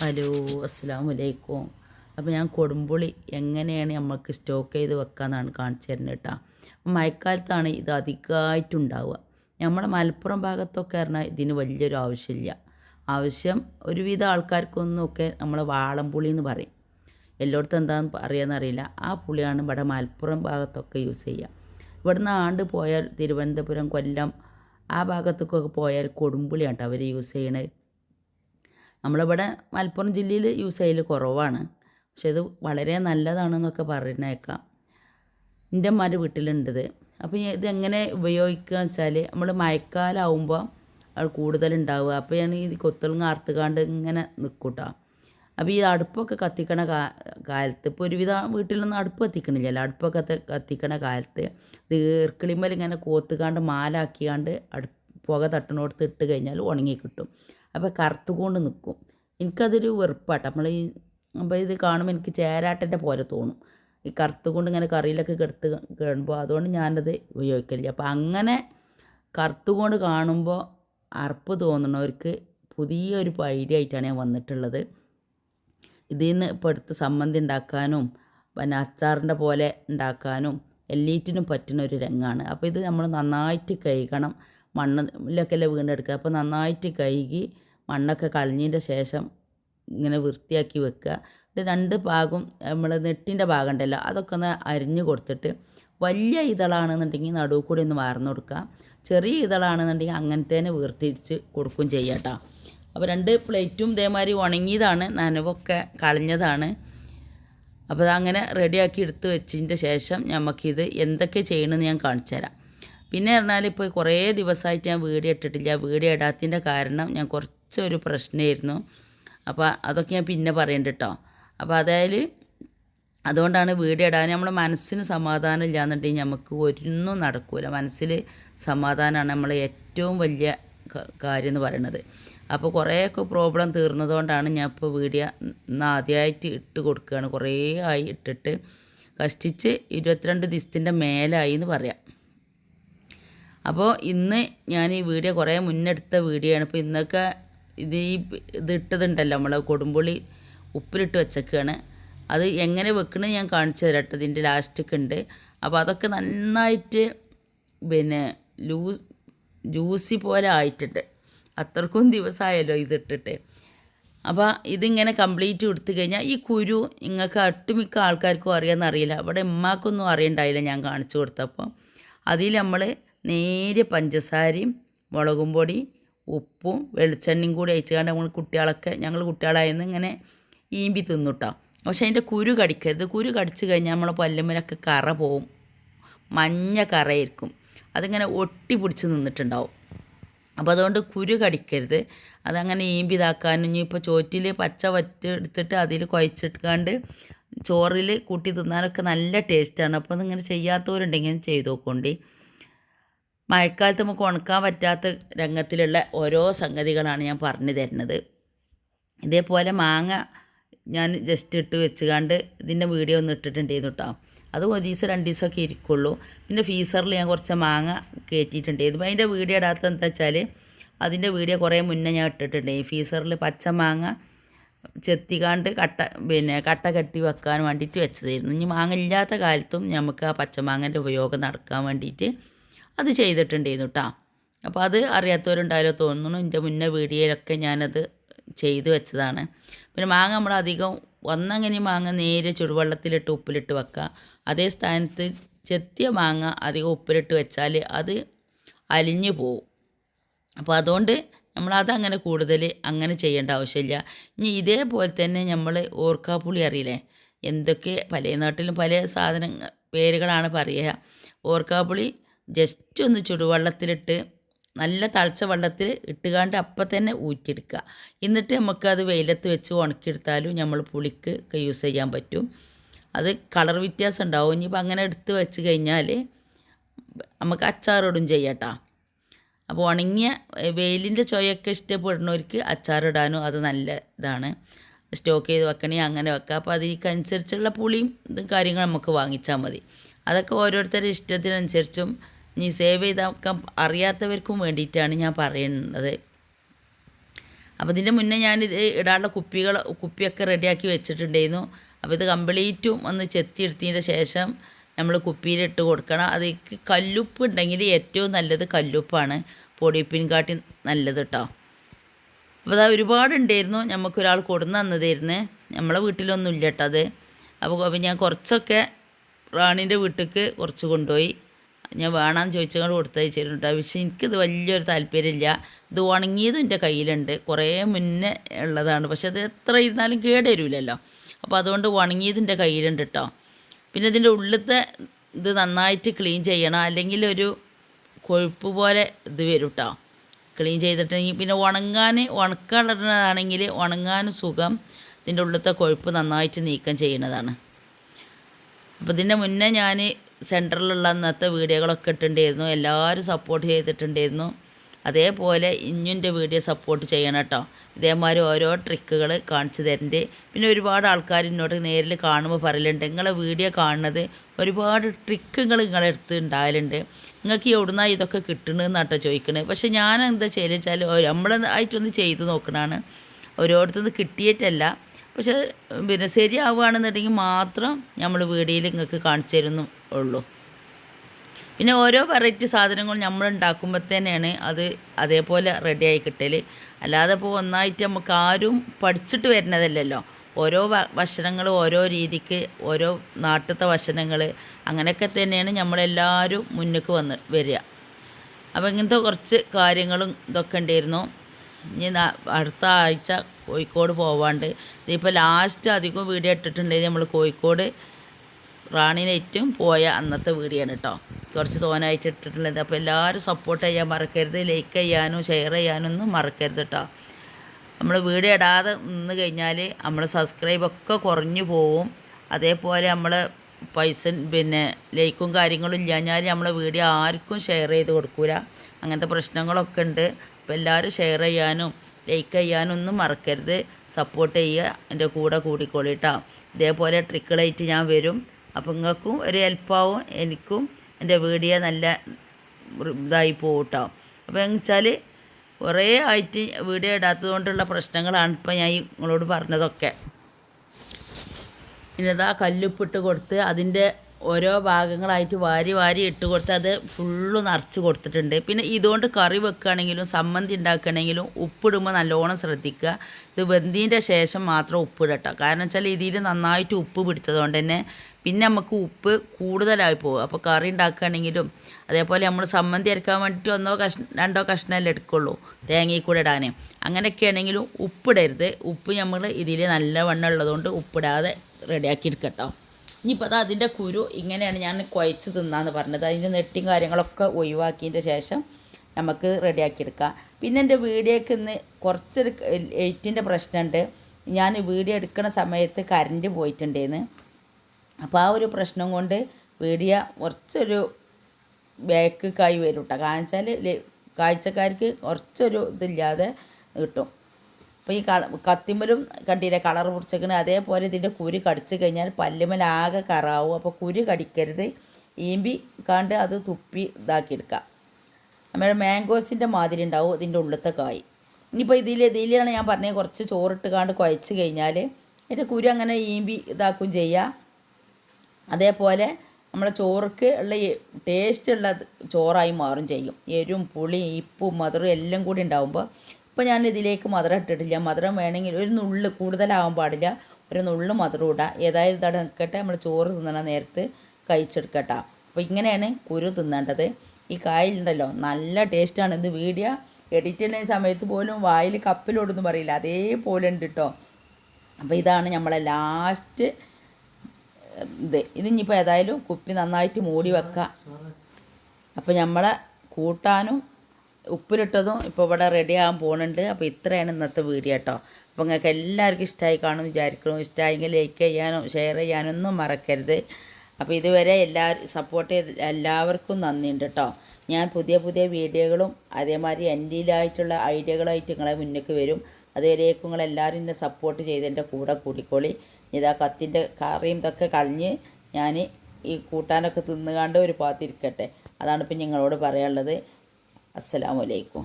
Hello അസ്സാം വലൈക്കും അപ്പോൾ ഞാൻ കൊടുമ്പുളി എങ്ങനെയാണ് നമ്മൾക്ക് സ്റ്റോക്ക് ചെയ്ത് വെക്കാമെന്നാണ് കാണിച്ചു തരുന്നത് കേട്ടോ. മഴക്കാലത്താണ് ഇത് അധികമായിട്ടുണ്ടാവുക നമ്മുടെ മലപ്പുറം ഭാഗത്തൊക്കെ പറഞ്ഞാൽ ഇതിന് വലിയൊരു ആവശ്യമില്ല. ആവശ്യം ഒരുവിധ ആൾക്കാർക്കൊന്നുമൊക്കെ നമ്മൾ വാളംപുളി എന്ന് പറയും. എല്ലായിടത്തും എന്താണെന്ന് അറിയാമെന്നറിയില്ല ആ പുളിയാണ് ഇവിടെ മലപ്പുറം ഭാഗത്തൊക്കെ യൂസ് ചെയ്യുക. ഇവിടുന്ന് ആണ്ട് പോയാൽ തിരുവനന്തപുരം കൊല്ലം ആ ഭാഗത്തൊക്കെ പോയാൽ കൊടുമ്പുളിയാണ് അവർ യൂസ് ചെയ്യണത്. നമ്മളിവിടെ മലപ്പുറം ജില്ലയിൽ യൂസ് ചെയ്യൽ കുറവാണ്. പക്ഷെ ഇത് വളരെ നല്ലതാണെന്നൊക്കെ പറഞ്ഞേക്കാം. എന്റെ അമ്മമാർ വീട്ടിലുണ്ടത്. അപ്പോൾ ഇത് എങ്ങനെ ഉപയോഗിക്കുക വെച്ചാൽ നമ്മൾ മഴക്കാലമാകുമ്പോൾ അത് കൂടുതലുണ്ടാവുക. അപ്പോഴാണ് ഈ കൊത്തളങ്ങ ആർത്തുകാണ്ട് ഇങ്ങനെ നിൽക്കൂട്ടോ അപ്പോൾ ഈ അടുപ്പൊക്കെ കത്തിക്കണ കാ കാലത്ത് ഇപ്പോൾ ഒരുവിധ വീട്ടിലൊന്നും അടുപ്പ് കത്തിക്കണില്ലല്ലോ. അടുപ്പൊക്കെ കത്തി- കത്തിക്കണ കാലത്ത് ഇത് ഈർക്കിളിമ്മൽ ഇങ്ങനെ കോത്തുകാണ്ട് മാലാക്കിയാണ്ട് അടുപ്പ് പുക തട്ടണോടത്ത് ഇട്ട് കഴിഞ്ഞാൽ ഉണങ്ങി കിട്ടും. അപ്പോൾ കറുത്തുകൊണ്ട് നിൽക്കും. എനിക്കതൊരു വെറുപ്പാട്ടോ നമ്മൾ ഈ അപ്പോൾ ഇത് കാണുമ്പോൾ എനിക്ക് ചേരാട്ടന്റെ പോലെ തോന്നും. ഈ കറുത്തുകൊണ്ട് ഇങ്ങനെ കറിയിലൊക്കെ കെടുത്ത് കാണുമ്പോൾ അതുകൊണ്ട് ഞാനത് ഉപയോഗിക്കില്ല അപ്പോൾ അങ്ങനെ കറുത്തുകൊണ്ട് കാണുമ്പോൾ അറപ്പ് തോന്നുന്നവർക്ക് പുതിയൊരു ഐഡിയ ആയിട്ടാണ് ഞാൻ വന്നിട്ടുള്ളത്. ഇതിൽ നിന്ന് ഇപ്പോൾ എടുത്ത് സമ്മന്തി ഉണ്ടാക്കാനും പിന്നെ അച്ചാറിന്റെ പോലെ ഉണ്ടാക്കാനും എല്ലാറ്റിനും പറ്റുന്ന ഒരു രംഗമാണ്. അപ്പോൾ ഇത് നമ്മൾ നന്നായിട്ട് കഴുകണം. മണ്ണിലൊക്കെ അല്ലേ വീണ്ടെടുക്കുക അപ്പോൾ നന്നായിട്ട് കഴുകി മണ്ണൊക്കെ കളഞ്ഞതിന്റെ ശേഷം ഇങ്ങനെ വൃത്തിയാക്കി വെക്കുക. രണ്ട് ഭാഗം നമ്മൾ നെട്ടിന്റെ ഭാഗം ഉണ്ടല്ലോ അതൊക്കെ ഒന്ന് അരിഞ്ഞു കൊടുത്തിട്ട് വലിയ ഇതളാണെന്നുണ്ടെങ്കിൽ നടുവ് കൂടി ഒന്ന് വാർന്നു കൊടുക്കുക. ചെറിയ ഇതളാണെന്നുണ്ടെങ്കിൽ അങ്ങനത്തേനെ വേർതിരിച്ച് കൊടുക്കുകയും ചെയ്യാം കേട്ടോ. അപ്പോൾ രണ്ട് പ്ലേറ്റും ഇതേമാതിരി ഉണങ്ങിയതാണ് നനവൊക്കെ കളഞ്ഞതാണ്. അപ്പോൾ അതങ്ങനെ റെഡിയാക്കി എടുത്ത് വെച്ചതിന്റെ ശേഷം നമുക്കിത് എന്തൊക്കെ ചെയ്യണമെന്ന് ഞാൻ കാണിച്ചു തരാം. പിന്നെ പറഞ്ഞാൽ ഇപ്പോൾ കുറേ ദിവസമായിട്ട് ഞാൻ വീഡിയോ ഇട്ടിട്ടില്ല. വീഡിയോ ഇടാത്തതിന്റെ കാരണം ഞാൻ കുറച്ചൊരു പ്രശ്നമായിരുന്നു അപ്പോൾ അതൊക്കെ ഞാൻ പിന്നെ പറയണ്ട കേട്ടോ അപ്പോൾ അതായത് അതുകൊണ്ടാണ് വീഡിയോ ഇടാൻ നമ്മുടെ മനസ്സിന് സമാധാനം ഇല്ലാന്നുണ്ടെങ്കിൽ നമുക്ക് ഒന്നും നടക്കില്ല മനസ്സിൽ സമാധാനമാണ് നമ്മൾ ഏറ്റവും വലിയ കാര്യം എന്ന് പറയുന്നത് അപ്പോൾ കുറേയൊക്കെ പ്രോബ്ലം തീർന്നതുകൊണ്ടാണ് ഞാൻ ഇപ്പോൾ വീഡിയോ ഇന്ന് ആദ്യമായിട്ട് ഇട്ട് കൊടുക്കുകയാണ് കുറേ ആയി ഇട്ടിട്ട് കഷ്ടിച്ച് ഇരുപത്തിരണ്ട് ദിവസത്തിന്റെ മേലായി എന്ന് പറയാം. അപ്പോൾ ഇന്ന് ഞാൻ ഈ വീഡിയോ കുറേ മുന്നെടുത്ത വീഡിയോ ആണ്. ഇപ്പോൾ ഇന്നൊക്കെ ഇത് ഈ ഇത് ഇട്ടതുണ്ടല്ലോ നമ്മൾ കൊടുമ്പുളി ഉപ്പിലിട്ട് വെച്ചേക്കാണ്. അത് എങ്ങനെ വെക്കണമെന്ന് ഞാൻ കാണിച്ചു തരാട്ടോ ഇതിന്റെ ലാസ്റ്റൊക്കെ ഉണ്ട്. അപ്പോൾ അതൊക്കെ നന്നായിട്ട് പിന്നെ ലൂ ജ്യൂസി പോലെ ആയിട്ടുണ്ട്. അത്രക്കും ദിവസമായല്ലോ ഇതിട്ടിട്ട് അപ്പോൾ ഇതിങ്ങനെ കംപ്ലീറ്റ് കൊടുത്തു കഴിഞ്ഞാൽ ഈ കുരു നിങ്ങൾക്ക് ഒട്ടുമിക്ക ആൾക്കാർക്കും അറിയാമെന്നറിയില്ല അവിടെ ഉമ്മാക്കൊന്നും അറിയണ്ടായില്ല ഞാൻ കാണിച്ചു കൊടുത്തപ്പോൾ അതിൽ നമ്മൾ നേരെ പഞ്ചസാരയും മുളകും പൊടി ഉപ്പും വെളിച്ചെണ്ണയും കൂടി അയച്ചുകൊണ്ട് നമ്മൾ കുട്ടികളൊക്കെ ഞങ്ങൾ കുട്ടികളായിരുന്നു ഇങ്ങനെ ഈമ്പി തിന്നുട്ടോ. പക്ഷെ അതിന്റെ കുരു കടിക്കരുത്. കുരു കടിച്ചു കഴിഞ്ഞാൽ നമ്മളെ പല്ലുമ്മലൊക്കെ കറ പോവും. മഞ്ഞ കറയായിരിക്കും. അതിങ്ങനെ ഒട്ടി പിടിച്ച് നിന്നിട്ടുണ്ടാവും. അപ്പോൾ അതുകൊണ്ട് കുരു കടിക്കരുത്. അതങ്ങനെ ഈമ്പി ഇതാക്കാനും ഇപ്പോൾ ചോറ്റിൽ പച്ച വറ്റ് എടുത്തിട്ട് അതിൽ കുഴച്ചിട്ടുകൊണ്ട് ചോറിൽ കൂട്ടി തിന്നാനൊക്കെ നല്ല ടേസ്റ്റാണ്. അപ്പോൾ അതിങ്ങനെ ചെയ്യാത്തവരുണ്ടെങ്കിൽ ചെയ്തു നോക്കോണ്ടി. മഴക്കാലത്ത് നമുക്ക് ഉണക്കാൻ പറ്റാത്ത രംഗത്തിലുള്ള ഓരോ സംഗതികളാണ് ഞാൻ പറഞ്ഞു തരുന്നത്. ഇതേപോലെ മാങ്ങ ഞാൻ ജസ്റ്റ് ഇട്ട് വെച്ചുകൊണ്ട് ഇതിന്റെ വീഡിയോ ഒന്ന് ഇട്ടിട്ടുണ്ടായിരുന്നു കേട്ടോ അത് ഒരു ദിവസം രണ്ട് ദിവസമൊക്കെ ഇരിക്കുള്ളൂ. പിന്നെ ഫീസറിൽ ഞാൻ കുറച്ച് മാങ്ങ കയറ്റിയിട്ടുണ്ടായിരുന്നു അതിന്റെ വീഡിയോ ഇടാത്ത എന്താ വെച്ചാൽ അതിന്റെ വീഡിയോ കുറേ മുന്നേ ഞാൻ ഇട്ടിട്ടുണ്ട് ഈ ഫീസറിൽ പച്ച മാങ്ങ ചെത്തിക്കാണ്ട് കട്ട പിന്നെ കട്ട കെട്ടി വെക്കാൻ വേണ്ടിയിട്ട് വെച്ചതായിരുന്നു. ഇനി മാങ്ങ ഇല്ലാത്ത കാലത്തും നമുക്ക് ആ പച്ചമാങ്ങന്റെ ഉപയോഗം നടക്കാൻ വേണ്ടിയിട്ട് അത് ചെയ്തിട്ടുണ്ടായിരുന്നു കേട്ടോ അപ്പോൾ അത് അറിയാത്തവരുണ്ടായാലോ തോന്നുന്നു. എന്റെ മുന്നേ വീഡിയോയിലൊക്കെ ഞാനത് ചെയ്ത് വെച്ചതാണ്. പിന്നെ മാങ്ങ നമ്മൾ അധികം വന്നങ്ങനെ മാങ്ങ നേരെ ചുടുവെള്ളത്തിലിട്ട് ഉപ്പിലിട്ട് വെക്കുക. അതേ സ്ഥാനത്ത് ചെത്തിയ മാങ്ങ അധികം ഉപ്പിലിട്ട് വെച്ചാൽ അത് അലിഞ്ഞു പോവും. അപ്പോൾ അതുകൊണ്ട് നമ്മളത് അങ്ങനെ കൂടുതൽ അങ്ങനെ ചെയ്യേണ്ട ആവശ്യമില്ല. ഇനി ഇതേപോലെ തന്നെ നമ്മൾ ഓർക്കാപ്പുളി അറിയില്ലേ? എന്തൊക്കെ പല നാട്ടിലും പല സാധന പേരുകളാണ് പറയുക. ഓർക്കാപ്പുളി ജസ്റ്റ് ഒന്ന് ചുടുവെള്ളത്തിലിട്ട് നല്ല തളച്ച വെള്ളത്തിൽ ഇട്ടുകാണ്ട് അപ്പം തന്നെ ഊറ്റിയെടുക്കുക. എന്നിട്ട് നമുക്കത് വെയിലത്ത് വെച്ച് ഉണക്കിയെടുത്താലും നമ്മൾ പുളിക്ക് യൂസ് ചെയ്യാൻ പറ്റും. അത് കളർ വ്യത്യാസം ഉണ്ടാവും. ഇനിയിപ്പോൾ അങ്ങനെ എടുത്ത് വെച്ച് കഴിഞ്ഞാൽ നമുക്ക് അച്ചാറിടും ചെയ്യാട്ടോ അപ്പോൾ ഉണങ്ങിയ വെയിലിന്റെ ചൊയൊക്കെ ഇഷ്ടപ്പെടുന്നവർക്ക് അച്ചാറിടാനും അത് നല്ല ഇതാണ്. സ്റ്റോക്ക് ചെയ്ത് വെക്കണേ അങ്ങനെ വെക്കുക അപ്പോൾ അതിനനുസരിച്ചുള്ള പുളിയും ഇതും കാര്യങ്ങൾ നമുക്ക് വാങ്ങിച്ചാൽ മതി. അതൊക്കെ ഓരോരുത്തരുടെ ഇഷ്ടത്തിനനുസരിച്ചും ഇനി സേവ് ചെയ്താക്കാൻ അറിയാത്തവർക്കും വേണ്ടിയിട്ടാണ് ഞാൻ പറയുന്നത്. അപ്പോൾ ഇതിന്റെ മുന്നേ ഞാനിത് ഇടാനുള്ള കുപ്പികൾ കുപ്പിയൊക്കെ റെഡിയാക്കി വെച്ചിട്ടുണ്ടായിരുന്നു. അപ്പോൾ ഇത് കംപ്ലീറ്റും ഒന്ന് ചെത്തി എടുത്തതിന്റെ ശേഷം നമ്മൾ കുപ്പിയിലിട്ട് കൊടുക്കണം. അതിക്ക് കല്ലുപ്പ് ഉണ്ടെങ്കിൽ ഏറ്റവും നല്ലത് കല്ലുപ്പാണ്. പൊടിപ്പിൻകാട്ടി നല്ലത് കേട്ടോ അപ്പോൾ അത് ഒരുപാടുണ്ടായിരുന്നു നമുക്കൊരാൾ കൊടുന്ന് തന്നതായിരുന്നു. നമ്മളെ വീട്ടിലൊന്നും ഇല്ല കേട്ടോ അത്. അപ്പോൾ ഞാൻ കുറച്ചൊക്കെ റാണീന്റെ വീട്ടിലേക്ക് കുറച്ച് കൊണ്ടുപോയി. ഞാൻ വേണമെന്ന് ചോദിച്ചുകൊണ്ട് കൊടുത്തയച്ചിട്ടുണ്ട് പക്ഷേ എനിക്കിത് വലിയൊരു താല്പര്യമില്ല. ഇത് ഉണങ്ങിയതും എന്റെ കയ്യിലുണ്ട്. കുറേ മുന്നേ ഉള്ളതാണ്. പക്ഷേ അത് എത്ര ഇരുന്നാലും കേടുവരില്ലല്ലോ അപ്പോൾ അതുകൊണ്ട് ഉണങ്ങിയതിന്റെ കയ്യിലുണ്ട് കേട്ടോ പിന്നെ ഇതിന്റെ ഉള്ളിലത്തെ ഇത് നന്നായിട്ട് ക്ലീൻ ചെയ്യണം. അല്ലെങ്കിൽ ഒരു കൊഴുപ്പ് പോലെ ഇത് വരും കേട്ടോ ക്ലീൻ ചെയ്തിട്ടുണ്ടെങ്കിൽ പിന്നെ ഉണങ്ങാൻ ഉണക്കാനുള്ളതാണെങ്കിൽ ഉണങ്ങാൻ സുഖം. ഇതിന്റെ ഉള്ളിലത്തെ കൊഴുപ്പ് നന്നായിട്ട് നീക്കം ചെയ്യുന്നതാണ് അപ്പോൾ ഇതിന്റെ മുന്നേ ഞാൻ സെന്ററിലുള്ള അന്നത്തെ വീഡിയോകളൊക്കെ ഇട്ടിട്ടുണ്ടായിരുന്നു. എല്ലാവരും സപ്പോർട്ട് ചെയ്തിട്ടുണ്ടായിരുന്നു. അതേപോലെ ഇഞ്ഞിന്റെ വീഡിയോ സപ്പോർട്ട് ചെയ്യണം കേട്ടോ ഇതേമാതിരി ഓരോ ട്രിക്കുകൾ കാണിച്ചു തരുന്നുണ്ട് പിന്നെ ഒരുപാട് ആൾക്കാർ ഇന്നോട്ട് നേരിൽ കാണുമ്പോൾ പറയലുണ്ട്. നിങ്ങളെ വീഡിയോ കാണുന്നത് ഒരുപാട് ട്രിക്കുകൾ നിങ്ങളെ അടുത്ത് ഉണ്ടാകലുണ്ട് നിങ്ങൾക്ക് എവിടുന്നാണ് ഇതൊക്കെ കിട്ടണമെന്നാട്ടോ ചോദിക്കണത് പക്ഷേ ഞാൻ എന്താ ചെയ്യുക വെച്ചാൽ നമ്മളായിട്ടൊന്ന് ചെയ്ത് നോക്കണതാണ് ഓരോരുത്തർ കിട്ടിയിട്ടല്ല. പക്ഷേ പിന്നെ ശരിയാവുകയാണെന്നുണ്ടെങ്കിൽ മാത്രം നമ്മൾ വീഡിയോയിൽ നിങ്ങൾക്ക് കാണിച്ചു തരുന്നു. ഉള്ളൂ. പിന്നെ ഓരോ വെറൈറ്റി സാധനങ്ങളും നമ്മൾ ഉണ്ടാക്കുമ്പോൾ തന്നെയാണ് അത് അതേപോലെ റെഡിയായി കിട്ടൽ അല്ലാതെ ഇപ്പോൾ ഒന്നായിട്ട് നമുക്ക് ആരും പഠിച്ചിട്ട് വരുന്നതല്ലല്ലോ. ഓരോ ഭക്ഷണങ്ങൾ ഓരോ രീതിക്ക് ഓരോ നാട്ടിലത്തെ ഭക്ഷണങ്ങൾ അങ്ങനെയൊക്കെ തന്നെയാണ് നമ്മളെല്ലാവരും മുന്നേക്ക് വന്ന് വരിക. അപ്പോൾ ഇങ്ങനത്തെ കുറച്ച് കാര്യങ്ങളും ഇതൊക്കെ ഉണ്ടായിരുന്നു. ഇനി അടുത്ത ആഴ്ച കോഴിക്കോട് പോവാണ്ട്. ഇതിപ്പോൾ ലാസ്റ്റ് അധികം വീഡിയോ ഇട്ടിട്ടുണ്ടെങ്കിൽ നമ്മൾ കോഴിക്കോട് റാണിനേറ്റും പോയ അന്നത്തെ വീഡിയോ കേട്ടോ. കുറച്ച് തോനായിട്ട് ഇട്ടിട്ടുള്ളത്. അപ്പോൾ എല്ലാവരും സപ്പോർട്ട് ചെയ്യാൻ മറക്കരുത്. ലൈക്ക് ചെയ്യാനും ഷെയർ ചെയ്യാനും ഒന്നും മറക്കരുത് കേട്ടോ. നമ്മൾ വീഡിയോ ഇടാതെ നിന്ന് കഴിഞ്ഞാൽ നമ്മൾ സബ്സ്ക്രൈബൊക്കെ കുറഞ്ഞു പോവും. അതേപോലെ നമ്മൾ പൈസ പിന്നെ ലൈക്കും കാര്യങ്ങളും ഇല്ലാഞ്ഞാൽ നമ്മളെ വീഡിയോ ആർക്കും ഷെയർ ചെയ്ത് കൊടുക്കൂല. അങ്ങനത്തെ പ്രശ്നങ്ങളൊക്കെ ഉണ്ട്. അപ്പോൾ എല്ലാവരും ഷെയർ ചെയ്യാനും ലൈക്ക് ചെയ്യാനും ഒന്നും മറക്കരുത്. സപ്പോർട്ട് ചെയ്യുക. എന്റെ കൂടെ കൂടിക്കോളിട്ടോ ഇതേപോലെ ട്രിക്കിളായിട്ട് ഞാൻ വരും. അപ്പോൾ നിങ്ങൾക്കും ഒരു ഹെൽപ്പാവും എനിക്കും എന്റെ വീഡിയോ നല്ല ഇതായി പോകട്ടോ അപ്പോൾ എന്ന് വെച്ചാൽ കുറേ ആയിട്ട് വീഡിയോ ഇടാത്തത് കൊണ്ടുള്ള പ്രശ്നങ്ങളാണ് ഇപ്പോൾ ഞാൻ നിങ്ങളോട് പറഞ്ഞതൊക്കെ. ഇനിതാ കല്ലുപ്പിട്ട് കൊടുത്ത് അതിന്റെ ഓരോ ഭാഗങ്ങളായിട്ട് വാരി വാരി ഇട്ട് കൊടുത്ത് അത് ഫുള്ള് നിറച്ച് കൊടുത്തിട്ടുണ്ട്. പിന്നെ ഇതുകൊണ്ട് കറി വെക്കുകയാണെങ്കിലും സമ്മന്തി ഉണ്ടാക്കുകയാണെങ്കിലും ഉപ്പിടുമ്പോൾ നല്ലോണം ശ്രദ്ധിക്കുക. ഇത് വെന്തിന്റെ ശേഷം മാത്രം ഉപ്പിടട്ടോ. കാരണം വെച്ചാൽ ഇതിൽ നന്നായിട്ട് ഉപ്പ് പിടിച്ചതുകൊണ്ട് തന്നെ പിന്നെ നമുക്ക് ഉപ്പ് കൂടുതലായി പോകും. അപ്പോൾ കറി ഉണ്ടാക്കുകയാണെങ്കിലും അതേപോലെ നമ്മൾ സമ്മന്തി അരക്കാൻ വേണ്ടിയിട്ട് ഒന്നോ കഷ് രണ്ടോ കഷ്ണമല്ലേ എടുക്കുള്ളൂ തേങ്ങയിൽ കൂടെ ഇടാൻ അങ്ങനെയൊക്കെ ആണെങ്കിലും ഉപ്പിടരുത്. ഉപ്പ് നമ്മൾ ഇതിൽ നല്ല വണ്ണം ഉള്ളതുകൊണ്ട് ഉപ്പിടാതെ റെഡിയാക്കി എടുക്കട്ടോ. ഇനിയിപ്പോൾ അത് അതിന്റെ കുരു ഇങ്ങനെയാണ് ഞാൻ കുഴച്ച് തിന്നാന്ന് പറഞ്ഞത്. അതിന്റെ നെട്ടിയും കാര്യങ്ങളൊക്കെ ഒഴിവാക്കിയതിന്റെ ശേഷം നമുക്ക് റെഡിയാക്കി എടുക്കാം. പിന്നെ എന്റെ വീഡിയോക്ക് ഇന്ന് കുറച്ചൊരു എയ്റ്റിന്റെ പ്രശ്നമുണ്ട്. ഞാൻ വീഡിയോ എടുക്കുന്ന സമയത്ത് കറണ്ട് പോയിട്ടുണ്ടേന്ന്. അപ്പോൾ ആ ഒരു പ്രശ്നം കൊണ്ട് പേടിയ കുറച്ചൊരു ബാക്ക് കായ് വരും കേട്ടോ കാരണം വെച്ചാൽ കാഴ്ചക്കാർക്ക് കുറച്ചൊരു ഇതില്ലാതെ കിട്ടും. അപ്പോൾ ഈ കള കത്തിമ്മലും കണ്ടില്ലേ കളർ പിടിച്ചേക്കണ അതേപോലെ ഇതിന്റെ കുരു കടിച്ചു കഴിഞ്ഞാൽ പല്ലുമലാകെ കറാവും. അപ്പോൾ കുരു കടിക്കരുത്. ഈമ്പി കണ്ട് അത് തുപ്പി ഇതാക്കിയെടുക്കുക നമ്മുടെ മാംഗോസിന്റെ മാതിരി ഉണ്ടാവും ഇതിന്റെ ഉള്ളത്തെ കായ്. ഇനിയിപ്പോൾ ഇതിൽ ഇതിലാണ് ഞാൻ പറഞ്ഞത് കുറച്ച് ചോറിട്ട് കാണ്ട് കുഴച്ച് കഴിഞ്ഞാൽ എന്റെ കുരു അങ്ങനെ ഈമ്പി ഇതാക്കും ചെയ്യുക അതേപോലെ നമ്മുടെ ചോറുക്ക് ഉള്ള ടേസ്റ്റ് ഉള്ള ചോറായി മാറും ചെയ്യും. എരും പുളി ഇപ്പും മധുരം എല്ലാം കൂടി ഉണ്ടാകുമ്പോൾ ഇപ്പോൾ ഞാൻ ഇതിലേക്ക് മധുരം ഇട്ടിട്ടില്ല. മധുരം വേണമെങ്കിൽ ഒരു നുള്ള് കൂടുതലാവാൻ പാടില്ല. ഒരു നുള്ള് മധുരം ഇടുക ഏതായാലും ഇതവിടെ നിൽക്കട്ടെ നമ്മൾ ചോറ് തിന്നണ നേരത്ത് കഴിച്ചെടുക്കട്ടെ. അപ്പോൾ ഇങ്ങനെയാണ് കുരു തിന്നേണ്ടത്. ഈ കായലുണ്ടല്ലോ നല്ല ടേസ്റ്റാണ് ഇത് വീഡിയോ? എഡിറ്റ് ചെയ്യുന്ന സമയത്ത് പോലും വായിൽ കപ്പിലോടൊന്നും പറയില്ല. അതേപോലെ ഉണ്ട് കേട്ടോ അപ്പോൾ ഇതാണ് നമ്മളെ ലാസ്റ്റ് ഇത് ഇതിനിപ്പോൾ ഏതായാലും കുപ്പി നന്നായിട്ട് മൂടി വെക്കുക അപ്പോൾ നമ്മളെ കൂട്ടാനും ഉപ്പിലിട്ടതും ഇപ്പോൾ ഇവിടെ റെഡി ആകാൻ പോകുന്നുണ്ട് അപ്പോൾ ഇത്രയാണ് ഇന്നത്തെ വീഡിയോ കേട്ടോ അപ്പോൾ നിങ്ങൾക്ക് എല്ലാവർക്കും ഇഷ്ടമായി കാണുമെന്ന് വിചാരിക്കണം ഇഷ്ടമായെങ്കിൽ ലൈക്ക് ചെയ്യാനോ ഷെയർ ചെയ്യാനോ ഒന്നും മറക്കരുത്. അപ്പോൾ ഇതുവരെ എല്ലാവരും സപ്പോർട്ട് ചെയ്ത് എല്ലാവർക്കും നന്ദിയുണ്ട് കേട്ടോ ഞാൻ പുതിയ പുതിയ വീഡിയോകളും അതേമാതിരി എന്റെയിലായിട്ടുള്ള ഐഡിയകളായിട്ട് നിങ്ങളെ മുന്നേക്ക് വരും. അതുവരേക്കും നിങ്ങളെല്ലാവരും എന്നെ സപ്പോർട്ട് ചെയ്ത് എന്റെ കൂടെ കൂടിക്കോളി. ഇതാ കത്തിന്റെ കറിയും ഇതൊക്കെ കളഞ്ഞ് ഞാൻ ഈ കൂട്ടാനൊക്കെ തിന്നുകാണ്ട് ഒരു പാത്തിരിക്കട്ടെ അതാണ് ഇപ്പം നിങ്ങളോട് പറയാനുള്ളത്. അസ്സലാമലൈക്കും